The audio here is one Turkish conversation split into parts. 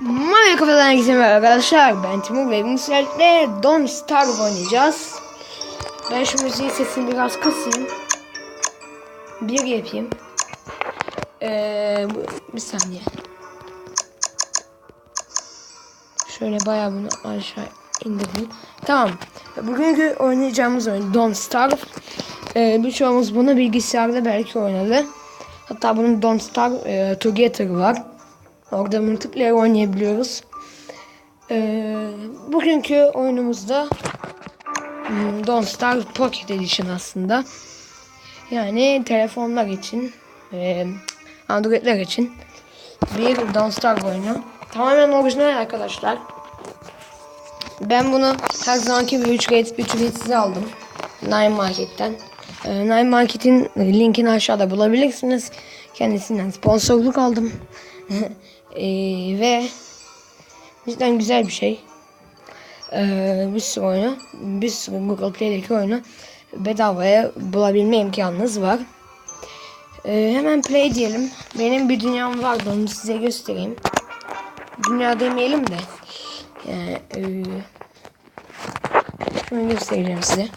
Merhaba kafadan herkese merhaba arkadaşlar. Ben Timur ve bugün sizlerle Don't Starve oynayacağız. Ben şu müziğin sesini biraz kısayım. Bir yapayım. Ee, bu- bir saniye. Şöyle bayağı bunu aşağı indirdim. Tamam. Bugünkü oynayacağımız oyun Don't Starve. Ee, birçoğumuz bunu bilgisayarda belki oynadı. Hatta bunun Don't Starve e, Together var. Orada multiplayer oynayabiliyoruz. Ee, bugünkü oyunumuzda hmm, Don't Starve Pocket Edition aslında. Yani telefonlar için, e, Androidler için bir Don't Starve oyunu. Tamamen orijinal arkadaşlar. Ben bunu her zamanki bir ücret, ücretsiz aldım. Nine Market'ten. Ee, Nine Market'in linkini aşağıda bulabilirsiniz. Kendisinden sponsorluk aldım. Ee, ve cidden güzel bir şey. Ee, bir sürü oyunu, bir sürü Google Play'deki oyunu bedavaya bulabilme imkanınız var. Ee, hemen play diyelim. Benim bir dünyam vardı onu size göstereyim. Dünya demeyelim de. Yani, e, şunu göstereceğim size.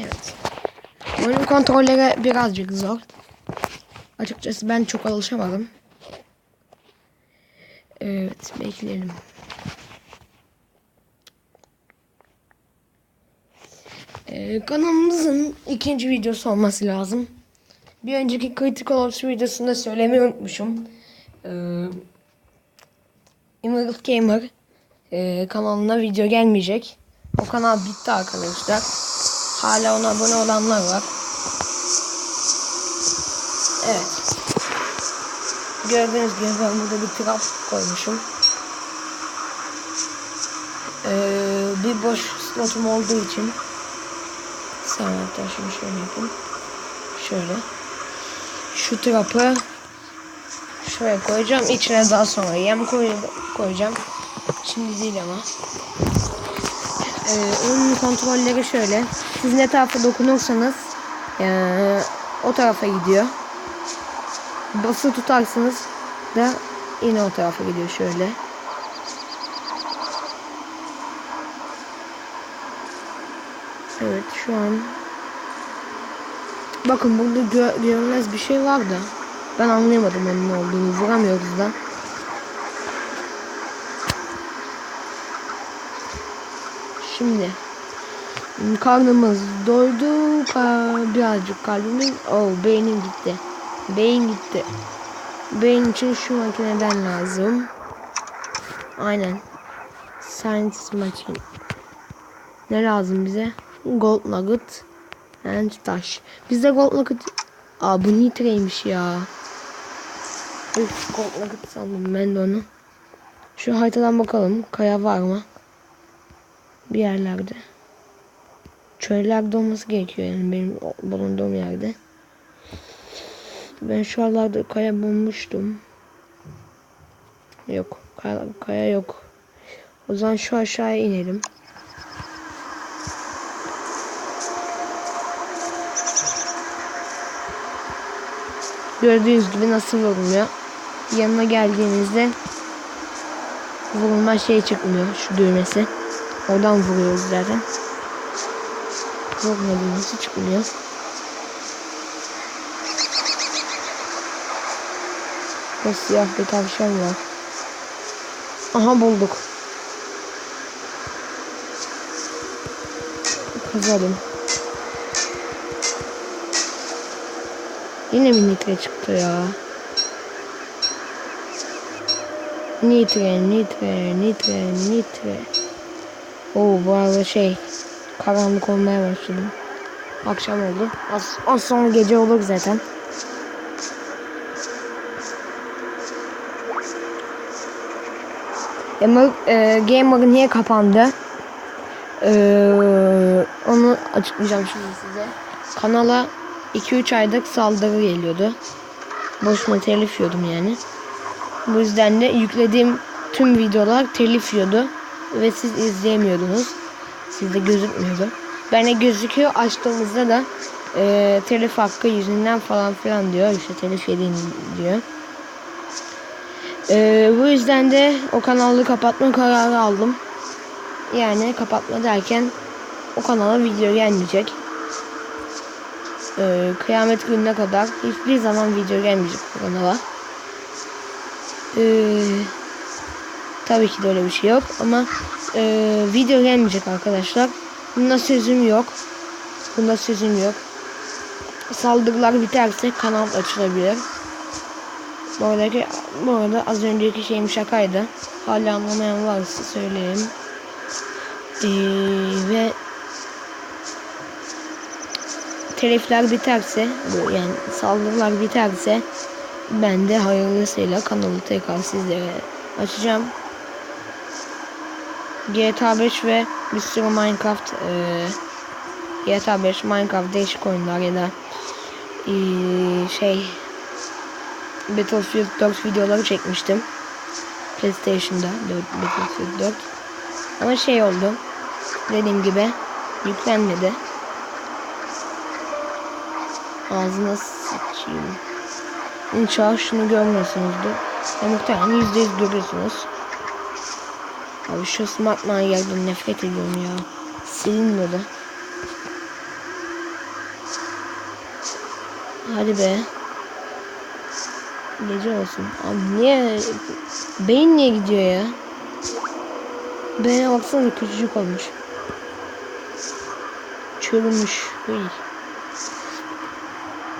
Evet. Oyunun kontrolleri birazcık zor. Açıkçası ben çok alışamadım. Evet bekleyelim. Ee, kanalımızın ikinci videosu olması lazım. Bir önceki Critical Ops videosunda söylemeyi unutmuşum. Ee, Emerald Gamer e, kanalına video gelmeyecek. O kanal bitti arkadaşlar. Hala ona abone olanlar var. Evet. Gördüğünüz gibi ben burada bir trap koymuşum. Ee, bir boş slotum olduğu için hatta şunu şöyle yapayım. Şöyle. Şu trapı şuraya koyacağım. İçine daha sonra yem koy koyacağım. Şimdi değil ama. Ee, onun kontrolleri şöyle. Siz ne tarafa dokunursanız ee, o tarafa gidiyor. Bası tutarsınız da yine o tarafa gidiyor şöyle. Evet şu an Bakın burada gö görünmez bir şey var da ben anlayamadım onun ne olduğunu vuramıyoruz da. Şimdi karnımız doydu birazcık kalbimiz oh beynim gitti beyin gitti. Beyin için şu makineden lazım. Aynen. Science machine ne lazım bize? Gold nugget and taş. Bizde gold nugget aa bu nitreymiş ya. Üf, gold nugget sandım ben de onu. Şu haritadan bakalım. Kaya var mı? Bir yerlerde. Çöllerde olması gerekiyor yani benim bulunduğum yerde. Ben şu aralarda kaya bulmuştum. Yok. Kaya, kaya yok. O zaman şu aşağıya inelim. Gördüğünüz gibi nasıl vuruluyor. Yanına geldiğinizde vurulma şey çıkmıyor. Şu düğmesi. Oradan vuruyoruz zaten. Vurma düğmesi çıkmıyor. Ve siyah bir tavşan var. Aha bulduk. Kazalım. Yine mi nitre çıktı ya? Nitre, nitre, nitre, nitre. Oo bu arada şey karanlık olmaya başladı. Akşam oldu. Az, az sonra gece olur zaten. Gamer, e, Gamer niye kapandı? E, onu açıklayacağım şimdi size. Kanala 2-3 aylık saldırı geliyordu. Boşuna telif yiyordum yani. Bu yüzden de yüklediğim tüm videolar telif yiyordu. Ve siz izleyemiyordunuz. Sizde gözükmüyordu. Bende gözüküyor. Açtığımızda da e, telif hakkı yüzünden falan filan diyor. İşte telif yedin diyor. Ee, bu yüzden de o kanalı kapatma kararı aldım. Yani kapatma derken o kanala video gelmeyecek. Ee, kıyamet gününe kadar hiçbir zaman video gelmeyecek o kanala. Ee, tabii ki de öyle bir şey yok ama e, video gelmeyecek arkadaşlar. Bunda sözüm yok. Bunda sözüm yok. Saldırılar biterse kanal açılabilir. Bu aradaki, bu arada az önceki şeyim şakaydı. Hala anlamayan varsa söyleyeyim. Ee, ve telifler biterse bu yani saldırılar biterse ben de hayırlısıyla kanalı tekrar sizlere açacağım. GTA 5 ve bir sürü Minecraft e, GTA 5 Minecraft değişik oyunlar ya da e, şey Battlefield 4 videoları çekmiştim. PlayStation'da 4 Battlefield 4. Ama şey oldu. Dediğim gibi yüklenmedi. Ağzına sıçayım. İnşallah şunu görmüyorsunuzdur. Ya muhtemelen yüzde yüz görüyorsunuz. Abi şu Smart yerden nefret ediyorum ya. Silinmiyordu. Hadi be. Gece olsun. Abi niye? Beyin niye gidiyor ya? Beyne baksana küçücük olmuş. Çürümüş. Hıy.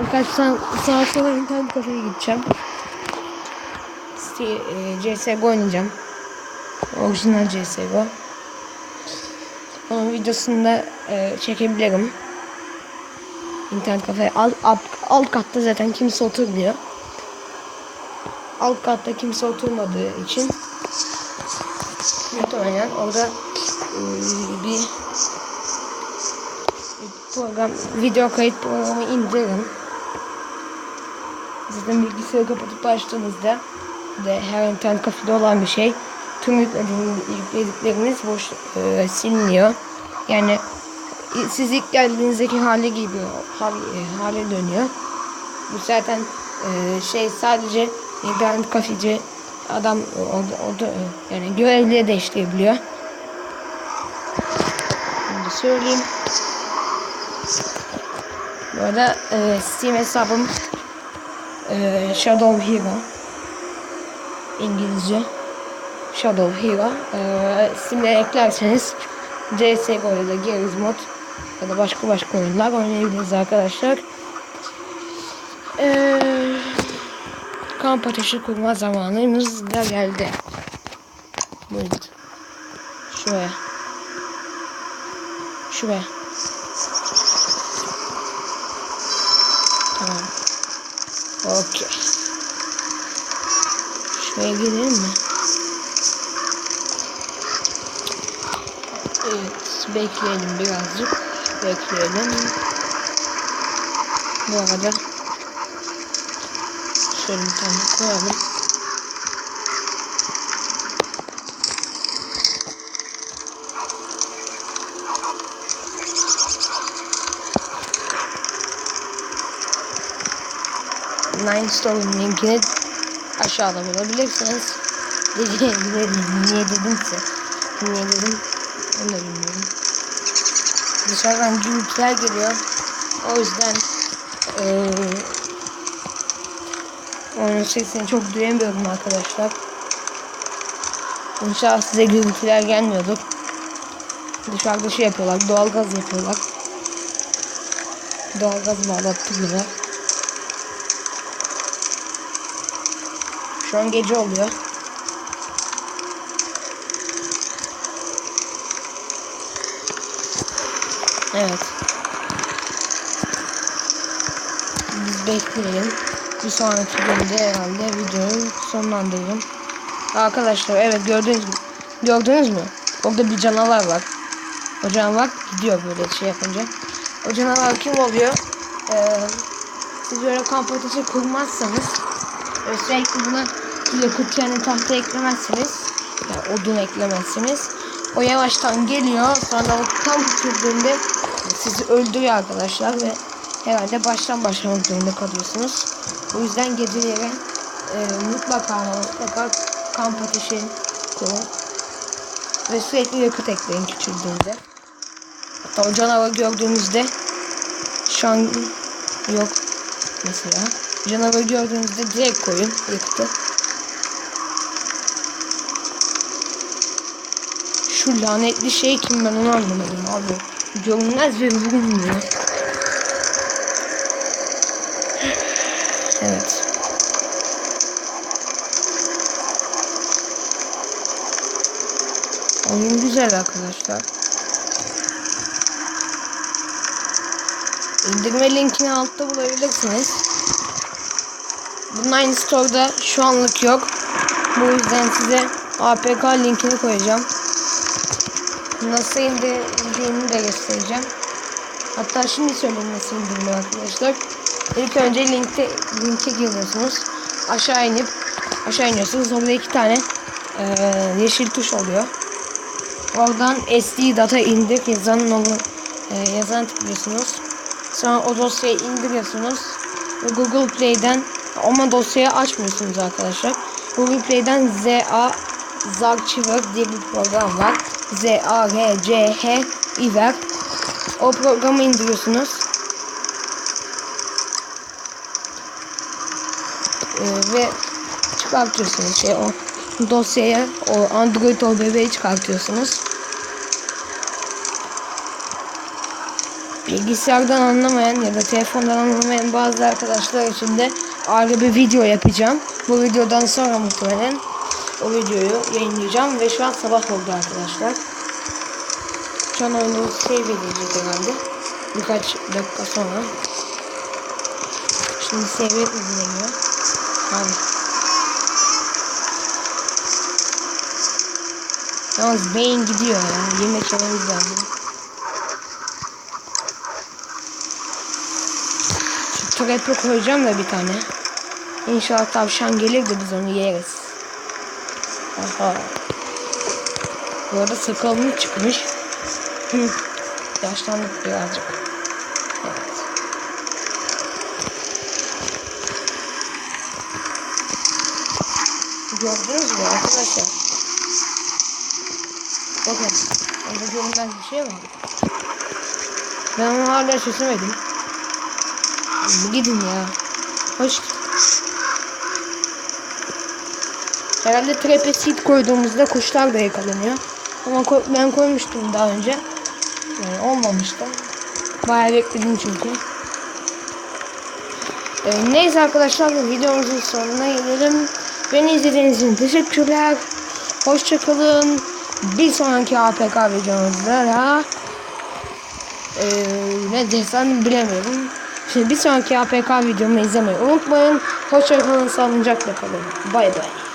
Birkaç saat, sonra internet kafeye gideceğim. E, CSGO oynayacağım. Orijinal CSGO. Onun videosunu da e, çekebilirim. İnternet kafeye alt, alt, alt katta zaten kimse oturmuyor. Alt katta kimse oturmadığı için muhtemelen orada e, bir program video kayıt programı indiririm. Zaten bilgisayarı kapatıp açtığınızda de her internet kafede olan bir şey. Tüm yükledikleriniz boş e, siliniyor. Yani e, siz ilk geldiğinizdeki hale gibi hal, e, hale dönüyor. Bu zaten e, şey sadece internet kafeci adam o, o, da, e, yani görevliye değiştirebiliyor. Şimdi söyleyeyim. Bu arada e, Steam hesabım e, Shadow Hero İngilizce Shadow Hero e, Steam'de eklerseniz CSGO ya da Gears Mod ya da başka başka oyunlar oynayabiliriz arkadaşlar. E, kamp ateşi kurma zamanımız da geldi. Buyurun. Şuraya. Şuraya. Tamam. Okey. Şuraya gidelim mi? Evet. Bekleyelim birazcık. Bekleyelim. Bu arada şöyle bir tane koyalım. Nine Store'un linkini aşağıda bulabilirsiniz. Dediğim gibi niye dedimse niye dedim onu da bilmiyorum. Dışarıdan gürültüler geliyor. O yüzden ee, onun sesini çok duyamıyorum arkadaşlar. İnşallah size gürültüler gelmiyordur. Dışarıda şey yapıyorlar, doğalgaz yapıyorlar. Doğalgaz bağlattılar. Şu an gece oluyor. Evet. Biz bekleyelim. Bir sonraki bölümde herhalde videoyu sonlandırırım. Arkadaşlar evet gördünüz mü? Gördünüz mü? Orada bir canavar var. O canavar gidiyor böyle şey yapınca. O canavar kim oluyor? Ee, siz böyle kamp kurmazsanız ve sürekli buna yakıt yani tahta eklemezsiniz. Yani odun eklemezsiniz. O yavaştan geliyor. Sonra o tam tuturduğunda sizi öldürüyor arkadaşlar ve herhalde baştan başlamak zorunda kalıyorsunuz. O yüzden geceleri e, mutlaka ama mutlaka kamp ateşi kurun. Ve sürekli yakıt ekleyin küçüldüğünde. Hatta o canavarı gördüğünüzde şu an yok mesela. Canavarı gördüğünüzde direkt koyun yakıtı. Şu lanetli şey kim ben onu anlamadım abi. Görünmez ve vurulmuyor. Evet. Oyun güzel arkadaşlar. İndirme linkini altta bulabilirsiniz. Bunun aynı store'da şu anlık yok. Bu yüzden size APK linkini koyacağım. Nasıl indirdiğini de göstereceğim. Hatta şimdi söyleyeyim nasıl indirilir arkadaşlar. İlk önce linkte linke giriyorsunuz. Aşağı inip aşağı iniyorsunuz. Orada iki tane eee, yeşil tuş oluyor. Oradan SD data indir yazanın onu e, yazan tıklıyorsunuz. Sonra o dosyayı indiriyorsunuz. Google Play'den ama dosyayı açmıyorsunuz arkadaşlar. Google Play'den ZA Zarchiver diye bir program var. Z A R C H Iver. O programı indiriyorsunuz. Ee, ve çıkartıyorsunuz şey o dosyaya o Android o bebeği çıkartıyorsunuz. Bilgisayardan anlamayan ya da telefondan anlamayan bazı arkadaşlar için de ayrı bir video yapacağım. Bu videodan sonra muhtemelen o videoyu yayınlayacağım ve şu an sabah oldu arkadaşlar. Şu an oyunu save edilecek herhalde. Birkaç dakika sonra. Şimdi save edilemiyor. Abi. Yalnız beyin gidiyor ya. Yemek yememiz lazım. Şu trap'e koyacağım da bir tane. İnşallah tavşan gelir de biz onu yeriz. Aha. Bu arada sakalım çıkmış. Yaşlandık birazcık. Gördünüz mü arkadaşlar? Bakın. Orada görünmez bir şey var. Ben onu hala çözemedim. Gidin ya. Hoş. Herhalde trap'e seed koyduğumuzda kuşlar da yakalanıyor. Ama ko- ben koymuştum daha önce. Yani olmamıştı. Bayağı bekledim çünkü. Ee, neyse arkadaşlar videomuzun sonuna gelelim. Beni izlediğiniz için teşekkürler. Hoşçakalın. Bir sonraki APK videomuzda da ee, ne desem bilemiyorum. Şimdi bir sonraki APK videomu izlemeyi unutmayın. Hoşçakalın, sağlıcakla kalın. Bay bay.